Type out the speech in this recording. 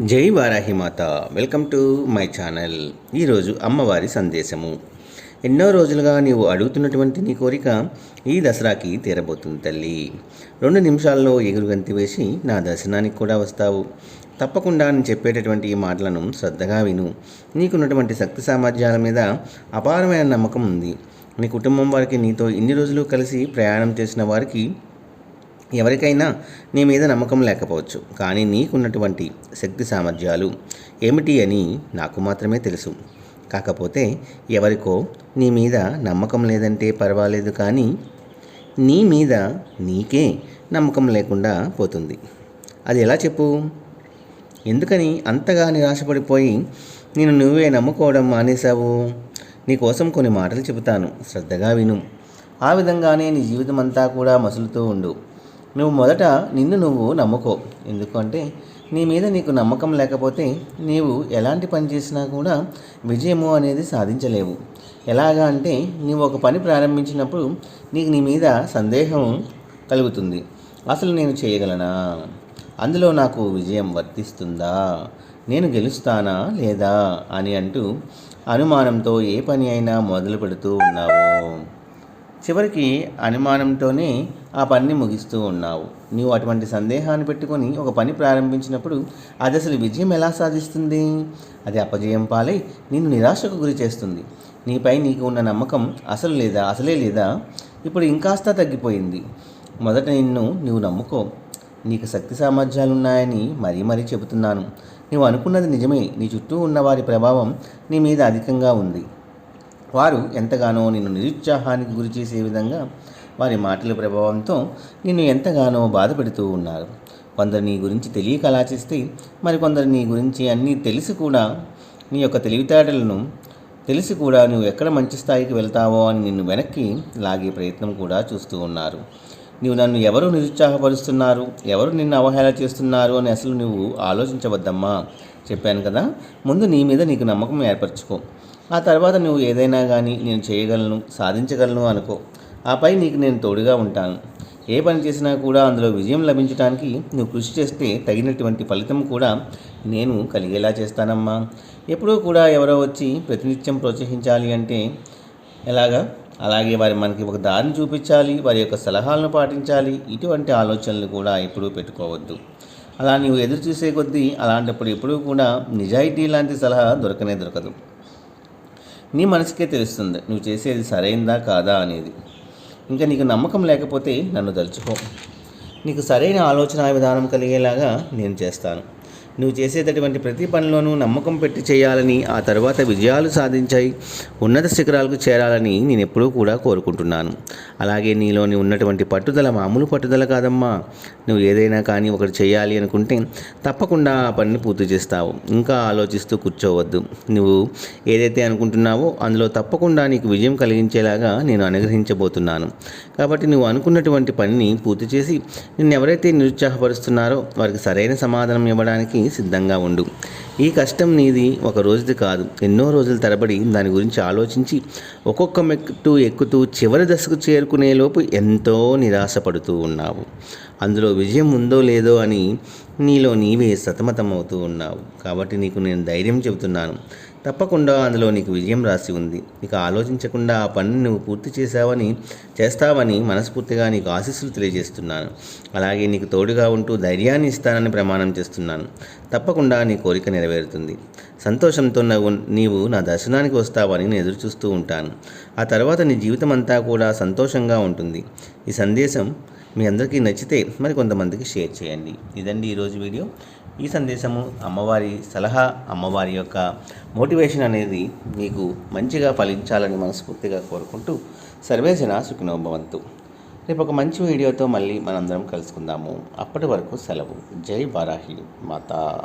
జై వారాహి మాత. Welcome to my channel. ఈరోజు అమ్మవారి సందేశము. ఎన్నో రోజులుగా నీవు అడుగుతున్నటువంటి నీ కోరిక ఈ దసరాకి తీరబోతుంది తల్లి. రెండు నిమిషాల్లో ఎగురు గంతి వేసి నా దర్శనానికి కూడా వస్తావు. తప్పకుండా నేను చెప్పేటటువంటి ఈ మాటలను శ్రద్ధగా విను. నీకున్నటువంటి శక్తి సామర్థ్యాల మీద అపారమైన నమ్మకం ఉంది. నీ కుటుంబం వారికి నీతో ఇన్ని రోజులు కలిసి ప్రయాణం చేసిన వారికి ఎవరికైనా నీ మీద నమ్మకం లేకపోవచ్చు కానీ నీకున్నటువంటి శక్తి సామర్థ్యాలు ఏమిటి అని నాకు మాత్రమే తెలుసు. కాకపోతే ఎవరికో నీ మీద నమ్మకం లేదంటే పర్వాలేదు కానీ నీ మీద నీకే నమ్మకం లేకుండా పోతుంది. అది ఎలా చెప్పు? ఎందుకని అంతగా నిరాశపడిపోయి నేను నువ్వే నమ్ముకోవడం మానేశావు? నీకోసం కొన్ని మాటలు చెబుతాను శ్రద్ధగా విను. ఆ విధంగానే నీ జీవితం అంతా కూడా మసులుతూ ఉండు. నువ్వు మొదట నిన్ను నువ్వు నమ్ముకో. ఎందుకంటే నీ మీద నీకు నమ్మకం లేకపోతే నీవు ఎలాంటి పని చేసినా కూడా విజయము అనేది సాధించలేవు. ఎలాగా అంటే నీవు ఒక పని ప్రారంభించినప్పుడు నీకు నీ మీద సందేహం కలుగుతుంది. అసలు నేను చేయగలనా? అందులో నాకు విజయం వర్తిస్తుందా? నేను గెలుస్తానా లేదా? అని అంటూ అనుమానంతో ఏ పని అయినా మొదలు పెడుతూ ఉన్నావు. చివరికి అనుమానంతోనే ఆ పనిని ముగిస్తూ ఉన్నావు. నీవు అటువంటి సందేహాన్ని పెట్టుకొని ఒక పని ప్రారంభించినప్పుడు అది అసలు విజయం ఎలా సాధిస్తుంది? అది అపజయం పాలై నిన్ను నిరాశకు గురి చేస్తుంది. నీపై నీకు ఉన్న నమ్మకం అసలు లేదా అసలే లేదా? ఇప్పుడు ఇంకాస్త తగ్గిపోయింది. మొదట నిన్ను నువ్వు నమ్ముకో. నీకు శక్తి సామర్థ్యాలు ఉన్నాయని మరీ మరీ చెబుతున్నాను. నువ్వు అనుకున్నది నిజమే. నీ చుట్టూ ఉన్న వారి ప్రభావం నీ మీద అధికంగా ఉంది. వారు ఎంతగానో నిన్ను నిరుత్సాహానికి గురి చేసే విధంగా వారి మాటల ప్రభావంతో నిన్ను ఎంతగానో బాధ పెడుతూ ఉన్నారు. కొందరు నీ గురించి తెలియక అలా చేస్తే మరికొందరు నీ గురించి అన్నీ తెలిసి కూడా నీ యొక్క తెలివితేటలను తెలిసి కూడా నువ్వు ఎక్కడ మంచి స్థాయికి వెళ్తావో అని నిన్ను వెనక్కి లాగే ప్రయత్నం కూడా చూస్తూ ఉన్నారు. నువ్వు నన్ను ఎవరు నిరుత్సాహపరుస్తున్నారు? ఎవరు నిన్ను అవహేళన చేస్తున్నారు? అని అసలు నువ్వు ఆలోచించవద్దమ్మా. చెప్పాను కదా ముందు నీ మీద నీకు నమ్మకం ఏర్పరచుకో. ఆ తర్వాత నువ్వు ఏదైనా కానీ నేను చేయగలను సాధించగలను అనుకో. ఆపై నీకు నేను తోడుగా ఉంటాను. ఏ పని చేసినా కూడా అందులో విజయం లభించడానికి నువ్వు కృషి చేస్తే తగినటువంటి ఫలితం కూడా నేను కలిగేలా చేస్తానమ్మా. ఎప్పుడూ కూడా ఎవరో వచ్చి ప్రతినిత్యం ప్రోత్సహించాలి అంటే ఎలాగా? అలాగే వారి మనకి ఒక దారిని చూపించాలి వారి యొక్క సలహాలను పాటించాలి ఇటువంటి ఆలోచనలు కూడా ఎప్పుడూ పెట్టుకోవద్దు. అలా నువ్వు ఎదురు చూసే కొద్దీ అలాంటప్పుడు ఎప్పుడూ కూడా నిజాయితీ లాంటి సలహా దొరకనే దొరకదు. నీ మనసుకే తెలుస్తుంది నువ్వు చేసేది సరైందా కాదా అనేది. ఇంకా నీకు నమ్మకం లేకపోతే నన్ను తలుచుకో. నీకు సరైన ఆలోచన విధానం కలిగేలాగా నేను చేస్తాను. నువ్వు చేసేటటువంటి ప్రతి పనిలోనూ నమ్మకం పెట్టి చేయాలని ఆ తర్వాత విజయాలు సాధించాయి ఉన్నత శిఖరాలకు చేరాలని నేను ఎప్పుడూ కూడా కోరుకుంటున్నాను. అలాగే నీలోని ఉన్నటువంటి పట్టుదల మామూలు పట్టుదల కాదమ్మా. నువ్వు ఏదైనా కానీ ఒకటి చేయాలి అనుకుంటే తప్పకుండా ఆ పనిని పూర్తి చేస్తావు. ఇంకా ఆలోచిస్తూ కూర్చోవద్దు. నువ్వు ఏదైతే అనుకుంటున్నావో అందులో తప్పకుండా నీకు విజయం కలిగించేలాగా నేను అనుగ్రహించబోతున్నాను. కాబట్టి నువ్వు అనుకున్నటువంటి పనిని పూర్తి చేసి నిన్ను ఎవరైతే నిరుత్సాహపరుస్తున్నారో వారికి సరైన సమాధానం ఇవ్వడానికి సిద్ధంగా ఉండు. ఈ కష్టం నీది ఒక రోజుది కాదు. ఎన్నో రోజుల తరబడి దాని గురించి ఆలోచించి ఒక్కొక్క మెట్టు ఎక్కుతూ చివరి దశకు చేరుకునే లోపు ఎంతో నిరాశపడుతూ ఉన్నావు. అందులో విజయం ఉందో లేదో అని నీలో నీవే సతమతమవుతూ ఉన్నావు. కాబట్టి నీకు నేను ధైర్యం చెబుతున్నాను. తప్పకుండా అందులో నీకు విజయం రాసి ఉంది. ఇక ఆలోచించకుండా ఆ పనిని నువ్వు పూర్తి చేశావని చేస్తావని మనస్ఫూర్తిగా నీకు ఆశీస్సులు తెలియజేస్తున్నాను. అలాగే నీకు తోడుగా ఉంటూ ధైర్యాన్ని ఇస్తానని ప్రమాణం చేస్తున్నాను. తప్పకుండా నీ కోరిక నెరవేరుతుంది. సంతోషంతో నవ్వు నీవు నా దర్శనానికి వస్తావని నేను ఎదురు చూస్తూ ఉంటాను. ఆ తర్వాత నీ జీవితం అంతా కూడా సంతోషంగా ఉంటుంది. ఈ సందేశం మీ అందరికీ నచ్చితే మరి కొంతమందికి షేర్ చేయండి. ఇదండి ఈరోజు వీడియో. ఈ సందేశము అమ్మవారి సలహా అమ్మవారి యొక్క మోటివేషన్ అనేది మీకు మంచిగా ఫలించాలని మనస్ఫూర్తిగా కోరుకుంటూ సర్వేజన సుఖినోభవంతు. రేపు ఒక మంచి వీడియోతో మళ్ళీ మనందరం కలుసుకుందాము. అప్పటి వరకు సెలవు. జై వారాహి మాతా.